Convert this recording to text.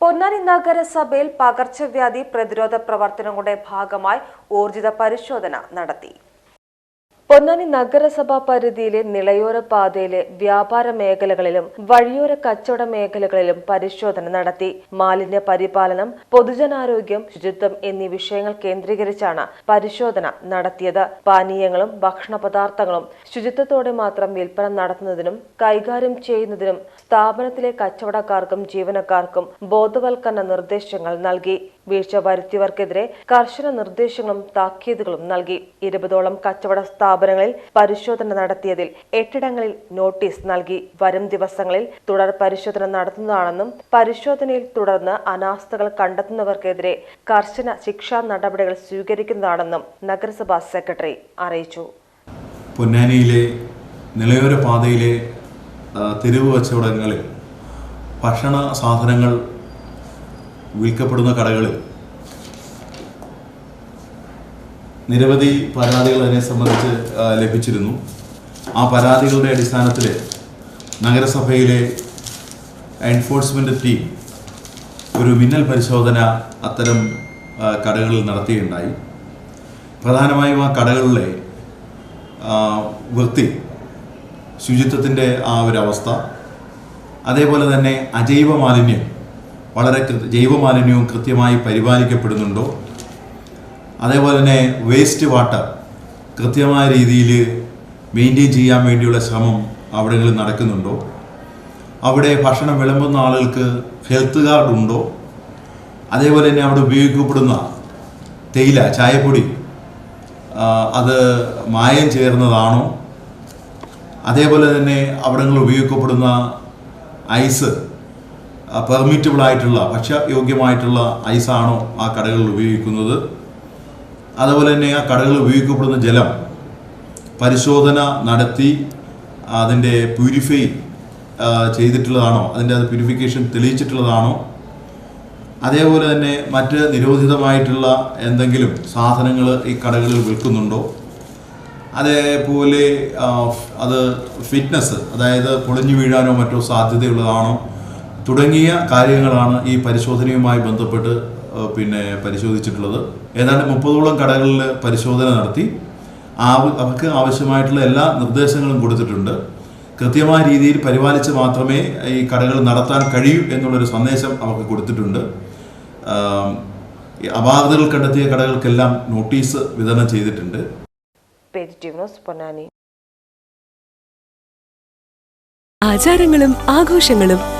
പൊന്നാനി നഗരസഭയിൽ പകർച്ചവ്യാധി പ്രതിരോധ പ്രവർത്തനങ്ങളുടെ ഭാഗമായി ഊർജിത പരിശോധന നടത്തി. പൊന്നാനി നഗരസഭാ പരിധിയിലെ നിളയോര പാതയിലെ വ്യാപാര മേഖലകളിലും വഴിയോര കച്ചവട മേഖലകളിലും പരിശോധന നടത്തി. മാലിന്യ പരിപാലനം പൊതുജനാരോഗ്യം ശുചിത്വം എന്നീ വിഷയങ്ങൾ കേന്ദ്രീകരിച്ചാണ് പരിശോധന നടത്തിയത്. പാനീയങ്ങളും ഭക്ഷണ പദാർത്ഥങ്ങളും ശുചിത്വത്തോടെ മാത്രം വിൽപ്പന നടത്തുന്നതിനും കൈകാര്യം ചെയ്യുന്നതിനും സ്ഥാപനത്തിലെ കച്ചവടക്കാർക്കും ജീവനക്കാർക്കും ബോധവൽക്കരണ നിർദ്ദേശങ്ങൾ നൽകി. വീഴ്ച വരുത്തിയവർക്കെതിരെ കർശന നിർദ്ദേശങ്ങളും താക്കീതുകളും നൽകി. ഇരുപതോളം കച്ചവട സ്ഥാപനങ്ങളിൽ പരിശോധന നടത്തിയതിൽ എട്ടിടങ്ങളിൽ നോട്ടീസ് നൽകി. വരും ദിവസങ്ങളിൽ തുടർ പരിശോധന നടത്തുന്നതാണെന്നും പരിശോധനയിൽ തുടർന്ന് അനാസ്ഥകൾ കണ്ടെത്തുന്നവർക്കെതിരെ കർശന ശിക്ഷാ നടപടികൾ സ്വീകരിക്കുന്നതാണെന്നും നഗരസഭാ സെക്രട്ടറി അറിയിച്ചു. പൊന്നാനിയിലെ നിലയോര പാതയിലെ തെരുവ് കച്ചവടങ്ങളിൽ ഭക്ഷണ സാധനങ്ങൾ വിൽക്കപ്പെടുന്ന കടകളിൽ നിരവധി പരാതികൾ അതിനെ സംബന്ധിച്ച് ലഭിച്ചിരുന്നു. ആ പരാതികളുടെ അടിസ്ഥാനത്തിൽ നഗരസഭയിലെ എൻഫോഴ്സ്മെന്റ് ടീം ഒരു മിന്നൽ പരിശോധന അത്തരം കടകളിൽ നടത്തുകയുണ്ടായി പ്രധാനമായും ആ കടകളിലെ വൃത്തി ശുചിത്വത്തിന്റെ ആ ഒരു അവസ്ഥ അതേപോലെ തന്നെ അജൈവ മാലിന്യം വളരെ ജൈവ മാലിന്യവും കൃത്യമായി പരിപാലിക്കപ്പെടുന്നുണ്ടോ അതേപോലെ തന്നെ വേസ്റ്റ് വാട്ടർ കൃത്യമായ രീതിയിൽ മെയിന്റെയിൻ ചെയ്യാൻ വേണ്ടിയുള്ള ശ്രമം അവിടെങ്ങളിൽ നടക്കുന്നുണ്ടോ? അവിടെ ഭക്ഷണം വിളമ്പുന്ന ആളുകൾക്ക് ഹെൽത്ത് കാർഡ് ഉണ്ടോ? അതേപോലെ തന്നെ അവിടെ ഉപയോഗിക്കപ്പെടുന്ന തേയില ചായപ്പൊടി അത് മായം ചേർന്നതാണോ? അതേപോലെ തന്നെ അവിടങ്ങളിൽ ഉപയോഗിക്കപ്പെടുന്ന ഐസ് പെർമിറ്റബിൾ ആയിട്ടുള്ള ഭക്ഷ്യയോഗ്യമായിട്ടുള്ള ഐസാണോ ആ കടകളിൽ ഉപയോഗിക്കുന്നത്? അതുപോലെ തന്നെ ആ കടകളിൽ ഉപയോഗിക്കപ്പെടുന്ന ജലം പരിശോധന നടത്തി അതിന്റെ പ്യൂരിഫൈ ചെയ്തിട്ടുള്ളതാണോ? അതിന്റെ അത് പ്യൂരിഫിക്കേഷൻ തെളിയിച്ചിട്ടുള്ളതാണോ? അതേപോലെ തന്നെ മറ്റ് നിരോധിതമായിട്ടുള്ള എന്തെങ്കിലും സാധനങ്ങൾ ഈ കടകളിൽ വിൽക്കുന്നുണ്ടോ? അതേപോലെ അത് ഫിറ്റ്നസ് അതായത് പൊളിഞ്ഞു വീഴാനോ മറ്റോ സാധ്യതയുള്ളതാണോ? തുടങ്ങിയ കാര്യങ്ങളാണ് ഈ പരിശോധനയുമായി ബന്ധപ്പെട്ട് പിന്നെ പരിശോധിച്ചിട്ടുള്ളത്. ഏതാണ്ട് മുപ്പതോളം കടകളിൽ പരിശോധന നടത്തി. ആവ- അവർക്ക് ആവശ്യമായിട്ടുള്ള എല്ലാ നിർദ്ദേശങ്ങളും കൊടുത്തിട്ടുണ്ട്. കൃത്യമായ രീതിയിൽ പരിപാലിച്ച് മാത്രമേ ഈ കടകൾ നടത്താൻ കഴിയൂ എന്നുള്ളൊരു സന്ദേശം അവർക്ക് കൊടുത്തിട്ടുണ്ട്. അപാകതകൾ കണ്ടെത്തിയ കടകൾക്കെല്ലാം നോട്ടീസ് വിതരണം ചെയ്തിട്ടുണ്ട്. Page news Ponnani. ആചാരങ്ങളും ആഘോഷങ്ങളും